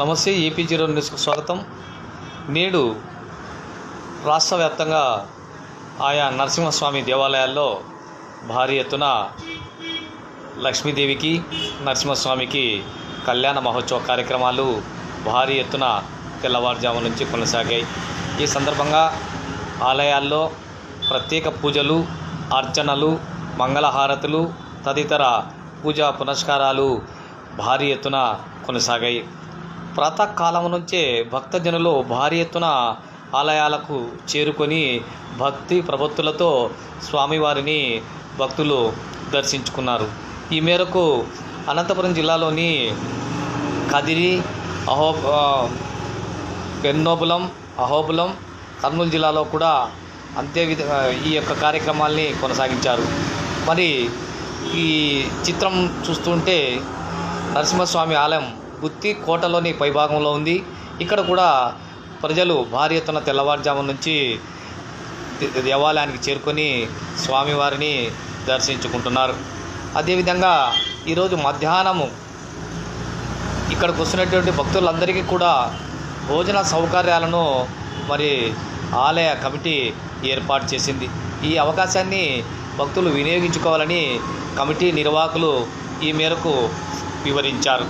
నమస్తే AP zero న్యూస్కు స్వాగతం. నేడు రాష్ట్ర వ్యాప్తంగా ఆయా నరసింహస్వామి దేవాలయాల్లో భారీ ఎత్తున లక్ష్మీదేవికి నరసింహస్వామికి కళ్యాణ మహోత్సవ కార్యక్రమాలు భారీ ఎత్తున తెల్లవారుజాము నుంచి కొనసాగాయి. ఈ సందర్భంగా ఆలయాల్లో ప్రత్యేక పూజలు అర్చనలు మంగళహారతులు తదితర పూజా పునస్కారాలు భారీ ఎత్తున కొనసాగాయి. ప్రాతకాలం నుంచే భక్తజనులు భారీ ఎత్తున ఆలయాలకు చేరుకొని భక్తి ప్రభత్తులతో స్వామివారిని భక్తులు దర్శించుకున్నారు. ఈ మేరకు అనంతపురం జిల్లాలోని కదిరి అహో పెన్నోబులం అహోబులం కర్నూలు జిల్లాలో కూడా అంతే విధ ఈ యొక్క కార్యక్రమాల్ని కొనసాగించారు. మరి ఈ చిత్రం చూస్తుంటే నరసింహస్వామి ఆలయం గుత్తి కోటలోని పైభాగంలో ఉంది. ఇక్కడ కూడా ప్రజలు భారీ ఎత్తున తెల్లవారుజాము నుంచి దేవాలయానికి చేరుకొని స్వామివారిని దర్శించుకుంటున్నారు. అదేవిధంగా ఈరోజు మధ్యాహ్నము ఇక్కడికి వస్తున్నటువంటి భక్తులందరికీ కూడా భోజన సౌకర్యాలను మరి ఆలయ కమిటీ ఏర్పాటు చేసింది. ఈ అవకాశాన్ని భక్తులు వినియోగించుకోవాలని కమిటీ నిర్వాహకులు ఈ మేరకు వివరించారు.